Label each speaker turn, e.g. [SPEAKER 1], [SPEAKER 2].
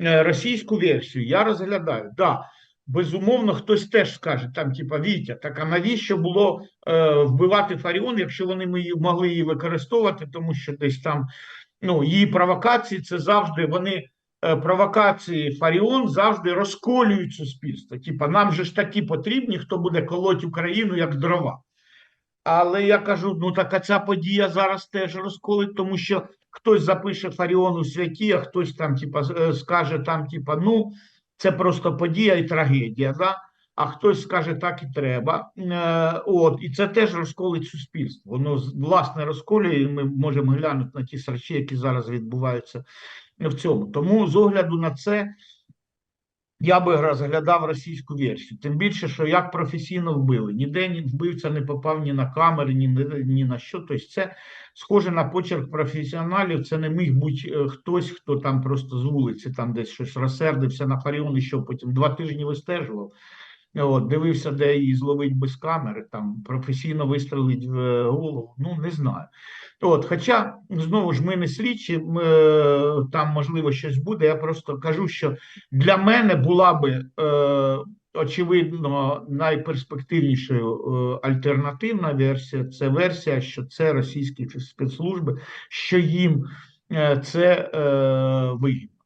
[SPEAKER 1] е, російську версію я розглядаю. Да, безумовно, хтось теж скаже, там, типа, Вітя, так а навіщо було е, вбивати Фаріон, якщо вони могли її використовувати, тому що десь там ну, її провокації це завжди вони. е, Провокації Фаріон завжди розколюють суспільство. Типа, нам же ж такі потрібні, хто буде колоть Україну як дрова. Але я кажу: ну так ця подія зараз теж розколить, тому що хтось запише Фаріон у святі, а хтось там, типа, е, скаже там, типа, ну це просто подія і трагедія. Да? А хтось скаже, так і треба. Е, от, і це теж розколить суспільство. Воно власне розколює. і Ми можемо глянути на ті срачі, які зараз відбуваються в цьому. Тому з огляду на це. Я би розглядав російську версію. Тим більше, що як професійно вбили. Ніде ні вбивця не попав ні на камери, ні, ні на що. Тобто це схоже на почерк професіоналів. Це не міг бути е, хтось, хто там просто з вулиці там десь щось розсердився на Харіон, і що потім два тижні вистежував. От, дивився, де її зловить без камери, там професійно вистрелить в е, голову. Ну, не знаю. От, хоча, знову ж, ми не слідчі, ми, е, там можливо щось буде. Я просто кажу, що для мене була би е, очевидно найперспективнішою е, альтернативна версія. Це версія, що це російські спецслужби, що їм е, це е, вигідно.